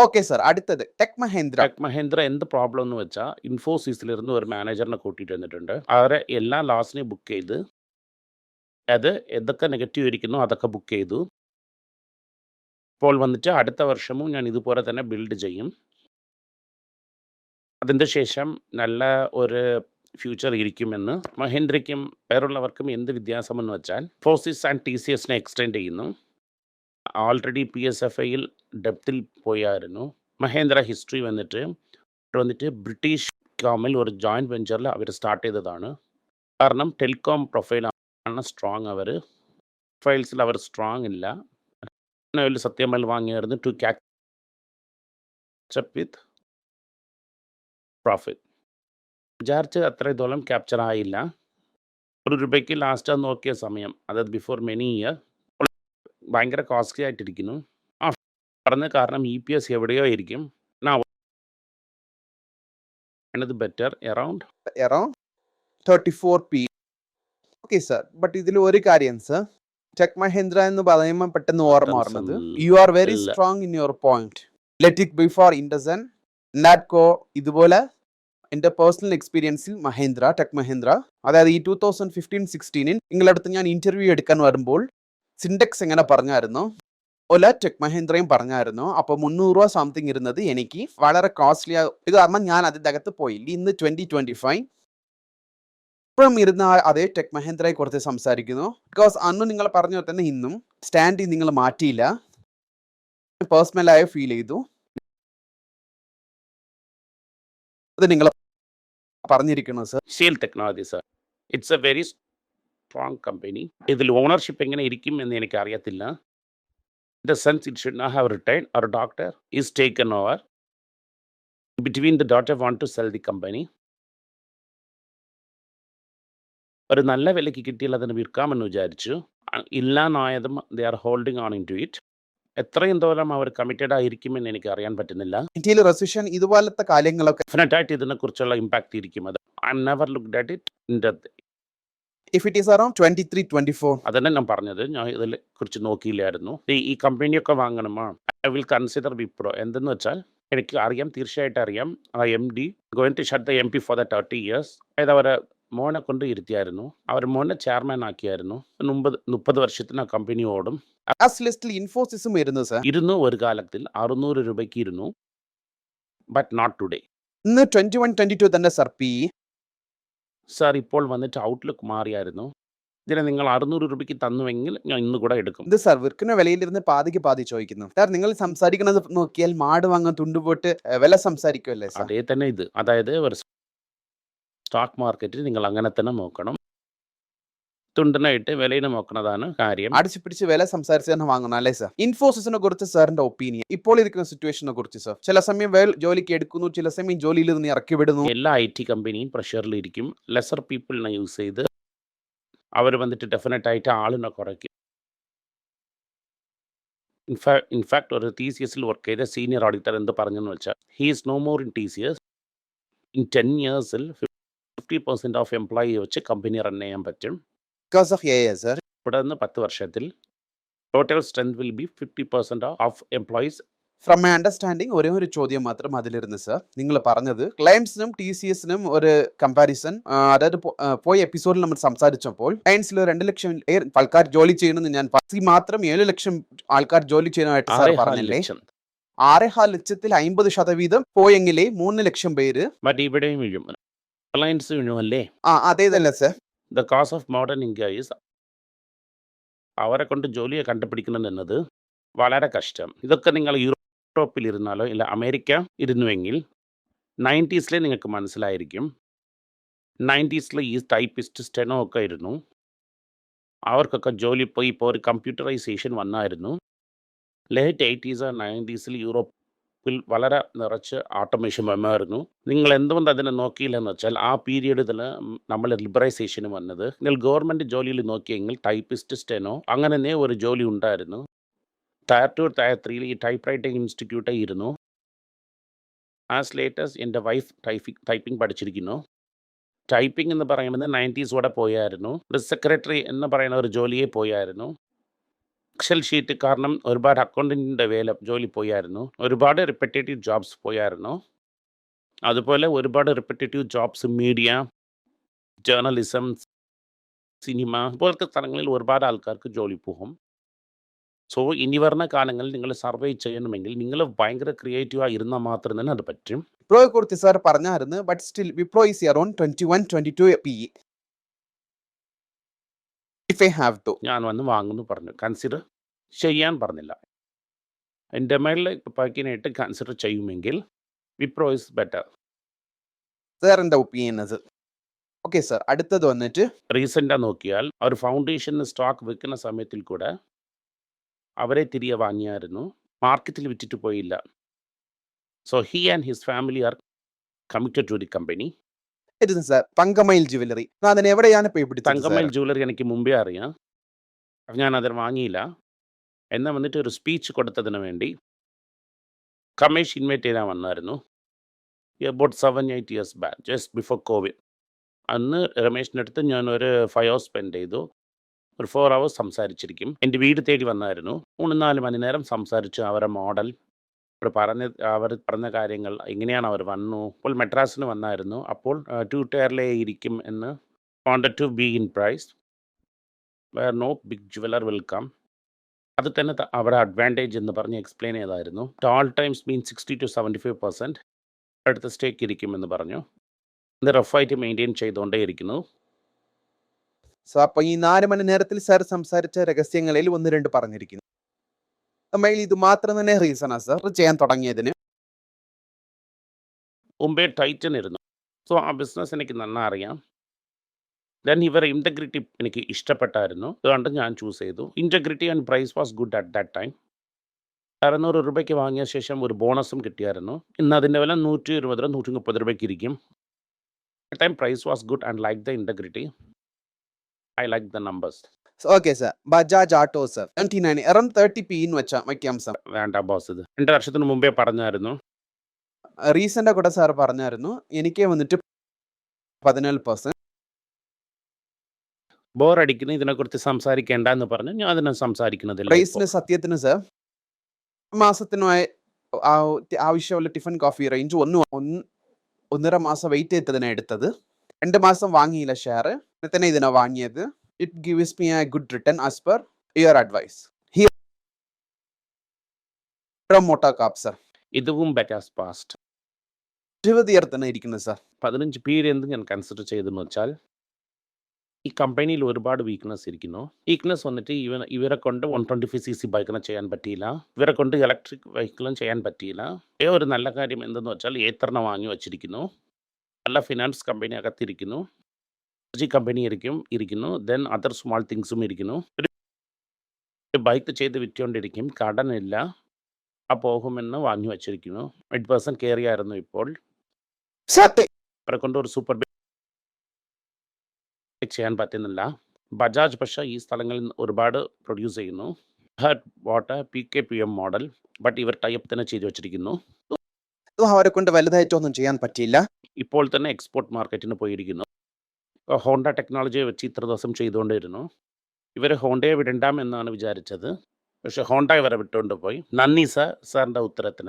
Okay sir അടുത്തത്. Tech Mahindra tech Mahindra എന്ത് problem എന്ന് വെച്ചാൽ ഇൻഫോസിസിലിരുന്ന് ഒരു മാനേജറിനെ കൂട്ടിയിട്ട് വന്നിട്ടുണ്ട്. അവരെ എല്ലാ ലാസിനെയും ബുക്ക് ചെയ്ത് അത് എന്തൊക്കെ നെഗറ്റീവ് ഇരിക്കുന്നു അതൊക്കെ ബുക്ക് ചെയ്തു. ഇപ്പോൾ വന്നിട്ട് അടുത്ത വർഷവും ഞാൻ ഇതുപോലെ തന്നെ ബിൽഡ് ചെയ്യും. അതിന്റെ ശേഷം നല്ല ഒരു ഫ്യൂച്ചർ ഇരിക്കുമെന്ന്. മഹേന്ദ്രയ്ക്കും വേറുള്ളവർക്കും എന്ത് വ്യത്യാസമെന്ന് വെച്ചാൽ ഫോസിസ് ആൻഡ് ടി സി എസിനെ എക്സ്റ്റെൻഡ് ചെയ്യുന്നു. ആൾറെഡി പി എസ് എഫ് ഐയിൽ ഡെപ്തിൽ പോയായിരുന്നു. മഹേന്ദ്ര ഹിസ്റ്ററി വന്നിട്ട് വന്നിട്ട് ബ്രിട്ടീഷ് കോമിൽ ഒരു ജോയിന്റ് വെഞ്ചറിൽ അവർ സ്റ്റാർട്ട് ചെയ്തതാണ്. കാരണം ടെലികോം പ്രൊഫൈലാണ് സ്ട്രോങ് അവർ പ്രൊഫൈൽസിൽ അവർ സ്ട്രോങ് ഇല്ല. സത്യമൽ വാങ്ങിയായിരുന്നു ടു ക്യാപ്ചർ വിത്ത് പ്രോഫിറ്റ് വിചാരിച്ച് അത്രത്തോളം ക്യാപ്ചർ ആയില്ല. ഒരു രൂപയ്ക്ക് ലാസ്റ്റ് നോക്കിയ സമയം അതായത് ബിഫോർ മെനി ഇയർ ഭയങ്കര കോസ്റ്റ്ലി ആയിട്ടിരിക്കുന്നു. പറഞ്ഞ കാരണം ഇ പി എസ് എവിടെയോ ആയിരിക്കും. Better around around thirty four P okay sir but ഇതിൽ ഒരു കാര്യം സർ ടെക് മഹേന്ദ്ര എന്ന് പറയുമ്പോൾ പെട്ടെന്ന് ഓർമ്മ ഓർമ്മത് you are very. Strong in your point let it before IndusInd Natco ഇതുപോലെ എന്റെ പേഴ്സണൽ എക്സ്പീരിയൻസിൽ മഹേന്ദ്ര ടെക് മഹേന്ദ്ര അതായത് ഈ ടൂ തൗസൻഡ് ഫിഫ്റ്റീൻ സിക്സ്റ്റീനിൽ നിങ്ങളടുത്ത് ഞാൻ ഇന്റർവ്യൂ എടുക്കാൻ വരുമ്പോൾ സിൻഡെക്സ് എങ്ങനെ പറഞ്ഞായിരുന്നു? ഒല ടെക് മഹേന്ദ്രയും പറഞ്ഞായിരുന്നു. അപ്പോൾ മുന്നൂറ് രൂപ സംതിങ് ഇരുന്നത് എനിക്ക് വളരെ കോസ്റ്റ്ലി ഇത് കാരണം ഞാൻ അതിന്റെ പോയില്ല. ഇന്ന് ട്വന്റി ട്വന്റി ഫൈവ് ഇപ്പോഴും ഇരുന്ന അതേ ടെക് മഹേന്ദ്രയെ കുറിച്ച് സംസാരിക്കുന്നു. ബിക്കോസ് അന്ന് നിങ്ങൾ പറഞ്ഞ പോലെ തന്നെ ഇന്നും സ്റ്റാൻഡിങ് നിങ്ങൾ മാറ്റിയില്ല. പേഴ്സണലായി ഫീൽ ചെയ്തു. അത് നിങ്ങൾ പറഞ്ഞിരിക്കുന്നു sir seal technology sir it's a very strong company ഇതിൽ ഓണർഷിപ്പ് എങ്ങനെ ഇരിക്കും എന്ന് എനിക്ക് അറിയത്തില്ല in sense it should not have have or doctor is taken over between the daughter want to sell the company ഒരു നല്ല വിലയ്ക്ക് കിട്ടിയാൽ അതിന് വിൽക്കാമെന്ന് വിചാരിച്ചു. ഇല്ലാന്നായതും they are holding on in to it എത്രയും തോലം അവർ കമ്മിറ്റഡ് ആയിരിക്കുമെന്ന് എനിക്ക് അറിയാൻ പറ്റുന്നില്ല. ഇന്ത്യയിൽ റെസിഷൻ ഇതുപോലത്തെ കാര്യങ്ങളൊക്കെ ഡെഫിനറ്റായിട്ട് ഇതിനെ കുറിച്ചുള്ള ഇമ്പാക്ട് ഇരിക്കും അത്. I never look that it in depth if it is around twenty three twenty four അതന്നെ ഞാൻ പറഞ്ഞത്. ഞാൻ ഇതിൽ കുറിച്ച് നോക്കിയില്ലായിരുന്നു. ഈ കമ്പനിയൊക്കെ വാങ്ങണമോ ഐ വിൽ കൺസിഡർ വിപ്രോ എന്തെന്ന് വെച്ചാൽ എനിക്ക് അറിയാം തീർച്ചയായിട്ടും അറിയാം. ആ M D going to shut the M P for the thirty years അതായത് അവരെ മോനെ കൊണ്ട് ഇരുത്തിയായിരുന്നു. അവർ മോനെ ചെയർമാൻ ആക്കിയായിരുന്നു. മുമ്പത് മുപ്പത് വർഷത്തിന് ആ കമ്പനി ഓടും. ലാസ്റ്റ് ലിസ്റ്റിൽ ഇൻഫോസിസും വരുന്നു സർ ഇരുന്നു ഒരു കാലത്തിൽ അറുന്നൂറ് രൂപയ്ക്ക് ഇരുന്നു. ബട്ട് നോട്ട് ടുഡേ ഇന്ന് ട്വന്റി വൺ ട്വന്റി ടു തന്നെ സർ പി സാർ ഇപ്പോൾ വന്നിട്ട് ഔട്ട്ലുക്ക് മാറിയായിരുന്നു. ഇതിനെ നിങ്ങൾ അറുന്നൂറ് രൂപയ്ക്ക് തന്നുവെങ്കിൽ ഞാൻ ഇന്ന് കൂടെ എടുക്കും. ഇത് സാർ വിൽക്കുന്ന വിലയിലിരുന്ന് പാതിക്ക് പാതി ചോദിക്കുന്നു. സാർ നിങ്ങൾ സംസാരിക്കുന്നത് നോക്കിയാൽ മാട് വാങ്ങാൻ തുണ്ടുപോട്ട് വില സംസാരിക്കുമല്ലേ അതേ തന്നെ ഇത്. അതായത് ഒരു സ്റ്റോക്ക് മാർക്കറ്റിൽ നിങ്ങൾ അങ്ങനെ തന്നെ നോക്കണം. തുണ്ടിനായിട്ട് വിലയിനെ നോക്കുന്നതാണ് കാര്യം. അടിച്ചു പിടിച്ച് വില സംസാരിച്ച് തന്നെ വാങ്ങണം അല്ലേ സാർ ഇൻഫോസിസിനെ കുറിച്ച് സാറിന്റെ ഒപ്പീനിയൻ ഇപ്പോൾ ഇരിക്കുന്ന സിറ്റുവേഷനെ കുറിച്ച് സാർ ചില സമയം വേൽ ജോലിക്ക് എടുക്കുന്നു ചില സമയം ജോലിയിൽ നിന്ന് ഇറക്കി വിടുന്നു. എല്ലാ ഐ ടി കമ്പനിയും പ്രഷറിലിരിക്കും ലെസർ പീപ്പിളിനെ യൂസ് ചെയ്ത് അവർ വന്നിട്ട് ഡെഫിനറ്റ് ആയിട്ട് ആളിനെ കുറയ്ക്കും. ഇൻഫാ ഇൻഫാക്ട് ഒരു ടി സി എസിൽ വർക്ക് ചെയ്ത സീനിയർ ഓഡിറ്റർ എന്ത് പറഞ്ഞെന്ന് വെച്ചാൽ he is no more in T C S in ten ഇയേഴ്സിൽ fifty percent of employee വെച്ച് കമ്പനി റൺ ചെയ്യാൻ പറ്റും. Because of A I sir ഇവിടെ നിന്ന് പത്ത് വർഷത്തിൽ total strength will be fifty percent of employees from my understanding ഒരേ ഒരു ചോദ്യം മാത്രം അതിലിരുന്ന് സർ നിങ്ങൾ പറഞ്ഞത് ക്ലയൻസിനും ടി സി എസിനും ഒരു കമ്പാരിസൺ അതായത് പോയ എപ്പിസോഡിൽ നമ്മൾ സംസാരിച്ചപ്പോൾ ക്ലയൻസിൽ രണ്ട് ലക്ഷം ആൾക്കാർ ജോലി ചെയ്യണമെന്ന് ഞാൻ മാത്രം ഏഴ് ലക്ഷം ആൾക്കാർ ജോലി ചെയ്യുന്നതായിട്ട് സാർ പറഞ്ഞില്ലേ? ആറേഹാ ലക്ഷത്തിൽ അമ്പത് ശതവീതം പോയെങ്കിലേ മൂന്ന് ലക്ഷം പേര് ബട്ട് ഇവിടെയും വീഴും. റിലയൻസ് വീഴുമല്ലേ? ആ അതേതല്ല sir the cause of modern India is അവരെ കൊണ്ട് ജോലിയെ കണ്ടുപിടിക്കണം എന്നത് വളരെ കഷ്ടം. ഇതൊക്കെ നിങ്ങൾ യൂറോപ്പിൽ ഇരുന്നാലോ ഇല്ല അമേരിക്ക ഇരുന്നുവെങ്കിൽ നയന്റീസിലെ നിങ്ങൾക്ക് മനസ്സിലായിരിക്കും. നയന്റീസിൽ ഈ ടൈപ്പിസ്റ്റ് സ്റ്റെനോ ഒക്കെ ഇരുന്നു അവർക്കൊക്കെ ജോലി പോയി ഇപ്പോൾ ഒരു കമ്പ്യൂട്ടറൈസേഷൻ വന്നായിരുന്നു. ലേറ്റ് എയ്റ്റീസ് നയന്റീസിൽ യൂറോപ്പിൽ വളരെ നിറച്ച് ഓട്ടോമേഷൻ വന്നായിരുന്നു. നിങ്ങൾ എന്തുകൊണ്ട് അതിനെ നോക്കിയില്ലെന്ന് വെച്ചാൽ ആ പീരീഡിൽ നമ്മൾ ലിബറൈസേഷന് വന്നത്. നിങ്ങൾ ഗവൺമെന്റ് ജോലിയിൽ നോക്കിയെങ്കിൽ ടൈപ്പിസ്റ്റ് സ്റ്റെനോ അങ്ങനെ ഒരു ജോലി ഉണ്ടായിരുന്നു. ടയർ ടു ടയർ ത്രീയിൽ ഈ ടൈപ്പ് റൈറ്റിംഗ് ഇൻസ്റ്റിറ്റ്യൂട്ടേ ഇരുന്നു. ആസ് ലേറ്റസ്റ്റ് എന്റെ വൈഫ് ടൈപ്പിംഗ് ടൈപ്പിംഗ് പഠിച്ചിരിക്കുന്നു. ടൈപ്പിംഗ് എന്ന് പറയുന്നത് നയന്റീസോടെ പോയായിരുന്നു. സെക്രട്ടറി എന്ന് പറയുന്ന ഒരു ജോലിയെ പോയായിരുന്നു. എക്സൽ ഷീറ്റ് കാരണം ഒരുപാട് അക്കൗണ്ടന്റിന്റെ വേല ജോലി പോയായിരുന്നു. ഒരുപാട് റിപ്പറ്റേറ്റീവ് ജോബ്സ് പോയായിരുന്നു. അതുപോലെ ഒരുപാട് repetitive jobs media journalism cinema പോലത്തെ സ്ഥലങ്ങളിൽ ഒരുപാട് ആൾക്കാർക്ക് ജോലി പോകും. സോ ഇനി വരുന്ന കാലങ്ങളിൽ നിങ്ങൾ സർവേ ചെയ്യണമെങ്കിൽ നിങ്ങൾ ഭയങ്കര ക്രിയേറ്റീവായി ഇരുന്നാൽ മാത്രം തന്നെ അത് പറ്റും. വിപ്രോയെ കുറിച്ച് സാർ പറഞ്ഞായിരുന്നു but still Wipro is around twenty one twenty two P if I have to ഞാൻ വന്ന് വാങ്ങുന്നു പറഞ്ഞു. കൺസിഡർ ചെയ്യാൻ പറഞ്ഞില്ല. എന്റെ മേളിൽ പാക്കിനായിട്ട് കൺസിഡർ ചെയ്യുമെങ്കിൽ വിപ്രോ ഇസ് ബെറ്റർ സാറിന്റെ ഒപ്പീനിയൻ അത് ഓക്കെ സാർ അടുത്തത് വന്നിട്ട് റീസെന്റാக നോക്കിയാൽ അവർ ഫൗണ്ടേഷന് സ്റ്റോക്ക് വിൽക്കുന്ന സമയത്തിൽ കൂടെ അവരെ തിരികെ വാങ്ങിയായിരുന്നു. മാർക്കറ്റിൽ വിറ്റിട്ട് പോയില്ല. So he and his family are committed to the company sir Thangamayil jewellery അതിന് എവിടെയാണ് പോയി തങ്കമയിൽ ജുവലറി എനിക്ക് മുമ്പേ അറിയാം. ഞാൻ അതിന് വാങ്ങിയില്ല. എന്നെ വന്നിട്ട് ഒരു സ്പീച്ച് കൊടുത്തതിന് വേണ്ടി കമേഷ് ഇൻവൈറ്റ് ചെയ്യാൻ വന്നായിരുന്നു. About seven eight years back just before Covid അന്ന് രമേശിന്റെ അടുത്ത് ഞാൻ ഒരു ഫൈവ് ഹവേഴ്സ് സ്പെൻഡ് ചെയ്തു. ഒരു ഫോർ ഹവേഴ്സ് സംസാരിച്ചിരിക്കും. എന്റെ വീട് തേടി വന്നായിരുന്നു. മൂന്ന് നാല് മണി നേരം സംസാരിച്ചു അവരുടെ മോഡൽ അവർ പറഞ്ഞ അവർ പറഞ്ഞ കാര്യങ്ങൾ എങ്ങനെയാണ് അവർ വന്നു. അപ്പോൾ മെഡ്രാസിന് വന്നായിരുന്നു. അപ്പോൾ ടു ടയറിലേ ഇരിക്കും എന്ന് conduct to be in price where no big jeweller welcome അത് തന്നെ അവരുടെ അഡ്വാന്റേജ് എന്ന് പറഞ്ഞ് എക്സ്പ്ലെയിൻ ചെയ്തായിരുന്നു. Toll times mean sixty to seventy five percent അടുത്ത സ്റ്റേക്ക് ഇരിക്കുമെന്ന് പറഞ്ഞു. ഇത് റഫായിട്ട് മെയിന്റെയിൻ ചെയ്തുകൊണ്ടേ ഇരിക്കുന്നു സോ അപ്പോൾ ഈ നാല് മണി നേരത്തിൽ സാർ സംസാരിച്ച രഹസ്യങ്ങളിൽ ഒന്ന് രണ്ട് പറഞ്ഞിരിക്കുന്നു. നമ്മൾ ഇത് മാത്രം തന്നെ റീസണാ സർ ചെയ്യാൻ തുടങ്ങിയതിന്. മുമ്പേ ടൈറ്റൻ ഇരുന്നു. സോ ആ ബിസിനസ് എനിക്ക് നന്നാ അറിയാം ദെൻ ഇവരെ ഇന്റഗ്രിറ്റി എനിക്ക് ഇഷ്ടപ്പെട്ടായിരുന്നു. അതുകൊണ്ട് ഞാൻ ചൂസ് ചെയ്തു. Integrity and price was good at that time അറുന്നൂറ് രൂപയ്ക്ക് വാങ്ങിയ ശേഷം ഒരു ബോണസും കിട്ടിയായിരുന്നു. ഇന്ന് അതിന്റെ വില നൂറ്റി ഇരുപത് രൂപ നൂറ്റി മുപ്പത് രൂപയ്ക്ക് ഇരിക്കും. Time price was good and like the integrity I like the numbers okay sir Bajaj auto sir twenty nine around thirty P എന്ന് വെച്ചാൽ വയ്ക്കാം സാർ വേണ്ട ബോസ് ഇത് രണ്ട് വർഷത്തിന് മുമ്പേ പറഞ്ഞായിരുന്നു. റീസെന്റ് കൂടെ സാർ പറഞ്ഞായിരുന്നു. എനിക്ക് വന്നിട്ട് പതിനേഴ് പെർസെന്റ് ബോർ അടിക്കുന്ന ഇതിനെ കുറിച്ച് സംസാരിക്കേണ്ട എന്ന് പറഞ്ഞു. ഞാൻ അതിനെ സംസാരിക്കുന്നതില്ല റൈസിന്. സത്യത്തിന് സർ മാസത്തിനുമായി ആവശ്യമുള്ള ടിഫൻ കോഫി റേഞ്ച് ഒന്ന് ഒന്ന് ഒന്നര മാസം വെയിറ്റ് ചെയ്തതിനെ എടുത്തത്. രണ്ട് മാസം വാങ്ങിയില്ല ഷെയർ തന്നെ ഇതിനെ വാങ്ങിയത്. It gives me a good return as per your advice Hero MotoCorp sir ഇതും ബെറ്റാസ് പാസ്റ്റ് ഇരുപത് ഇയർ തന്നെ ഇരിക്കുന്നത് സാർ പതിനഞ്ച് പേര് ഞാൻ കൺസിഡർ ചെയ്തെന്ന് വെച്ചാൽ ഈ കമ്പനിയിൽ ഒരുപാട് വീക്ക്നെസ് ഇരിക്കുന്നു. വീക്ക്നെസ് വന്നിട്ട് ഇവ ഇവരെ കൊണ്ട് one twenty five C C ബൈക്കിനെ ചെയ്യാൻ പറ്റിയില്ല. ഇവരെ കൊണ്ട് ഇലക്ട്രിക് വെഹിക്കിളും ചെയ്യാൻ പറ്റിയില്ല. ഏ ഒരു നല്ല കാര്യം എന്തെന്ന് വെച്ചാൽ ഏത്തറിനെ വാങ്ങി വച്ചിരിക്കുന്നു. നല്ല ഫിനാൻസ് കമ്പനി അകത്തിരിക്കുന്നു. കമ്പനി ഇരിക്കും ഇരിക്കുന്നു. ദെൻ അതർ സ്മാൾ തിങ്സും ഇരിക്കുന്നു. ഒരു ബൈക്ക് ചെയ്ത് വിറ്റുകൊണ്ടിരിക്കും കടനില്ല. ആ പോകുമെന്ന് വാങ്ങി വച്ചിരിക്കുന്നു. എയ്റ്റ് പേഴ്സൺ കയറിയായിരുന്നു ഇപ്പോൾ. അവരെ കൊണ്ട് ഒരു സൂപ്പർ ചെയ്യാൻ പറ്റുന്നില്ല. ബജാജ് പക്ഷേ ഈ സ്ഥലങ്ങളിൽ ഒരുപാട് പ്രൊഡ്യൂസ് ചെയ്യുന്നു. Head water P K P M model but ഇവർ ടൈപ്പ് തന്നെ ചെയ്തു വെച്ചിരിക്കുന്നു. അവരെ കൊണ്ട് വലുതായിട്ടൊന്നും ചെയ്യാൻ പറ്റിയില്ല. ഇപ്പോൾ തന്നെ എക്സ്പോർട്ട് മാർക്കറ്റിന് പോയിരിക്കുന്നു. ഹോണ്ട ടെക്നോളജിയെ വെച്ച് ഇത്ര ദിവസം ചെയ്തുകൊണ്ടിരുന്നു ഇവർ ഹോണ്ടയെ വിടണ്ടാം എന്നാണ് വിചാരിച്ചത്. പക്ഷേ ഹോണ്ട ഇവരെ വിട്ടുകൊണ്ട് പോയി. നന്ദി സാർ സാറിന്റെ ഉത്തരത്തിന്.